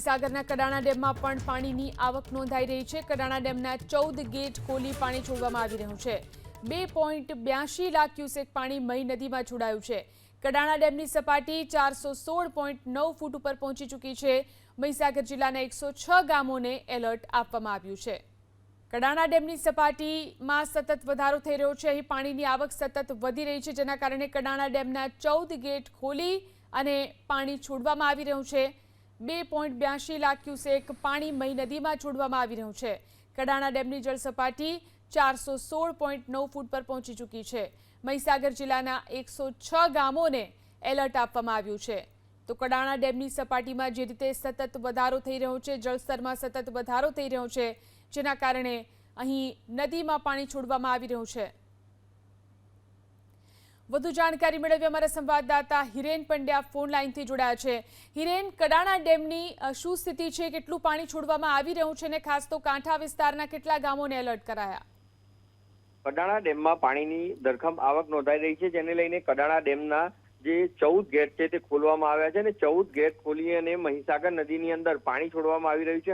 મહીસાગરના કડાણા ડેમમાં પણ પાણીની આવક નોંધાઈ રહી છે. કડાણા ડેમના ચૌદ ગેટ ખોલી પાણી છોડવામાં આવી રહ્યું છે. બે પોઈન્ટ બ્યાસી લાખ ક્યુસેક પાણી મહી નદીમાં છોડાયું છે. કડાણા ડેમની સપાટી ચારસો સોળ પોઈન્ટ નવ ફૂટ ઉપર પહોંચી ચૂકી છે. મહીસાગર જિલ્લાના એકસો છ ગામોને એલર્ટ આપવામાં આવ્યું છે. કડાણા ડેમની સપાટીમાં સતત વધારો થઈ રહ્યો છે. અહીં પાણીની આવક સતત વધી રહી છે, જેના કારણે કડાણા ડેમના ચૌદ ગેટ ખોલી અને પાણી છોડવામાં આવી રહ્યું છે. બે પોઈન્ટ બ્યાસી લાખ ક્યુસેક પાણી મહી નદીમાં છોડવામાં આવી રહ્યું છે. કડાણા ડેમની જળ સપાટી ચારસો સોળ પોઈન્ટ નવ ફૂટ પર પહોંચી ચૂકી છે. મહીસાગર જિલ્લાના એકસો છ ગામોને એલર્ટ આપવામાં આવ્યું છે. તો કડાણા ડેમની સપાટીમાં જે રીતે સતત વધારો થઈ રહ્યો છે, જળસ્તરમાં સતત વધારો થઈ રહ્યો છે, જેના કારણે અહીં નદીમાં પાણી છોડવામાં આવી રહ્યું છે. વધુ જાણકારી મેળવી અમારા સંવાદદાતા હિરેન પંડ્યા ફોન લાઇનથી જોડાયા છે. હિરેન, કડાણા ડેમની શું સ્થિતિ છે? કેટલું પાણી છોડવામાં આવી રહ્યું છે? અને ખાસ તો કાંઠા વિસ્તારના કેટલા ગામોને એલર્ટ કરાયા? કડાણા ડેમમાં પાણીની ધરખમ આવક નોંધાઈ રહી છે, જેને લઈને કડાણા ડેમના જે ચૌદ ગેટ છે તે ખોલવામાં આવ્યા છે. અને ચૌદ ગેટ ખોલી અને મહીસાગર નદીની અંદર પાણી છોડવામાં આવી રહ્યું છે.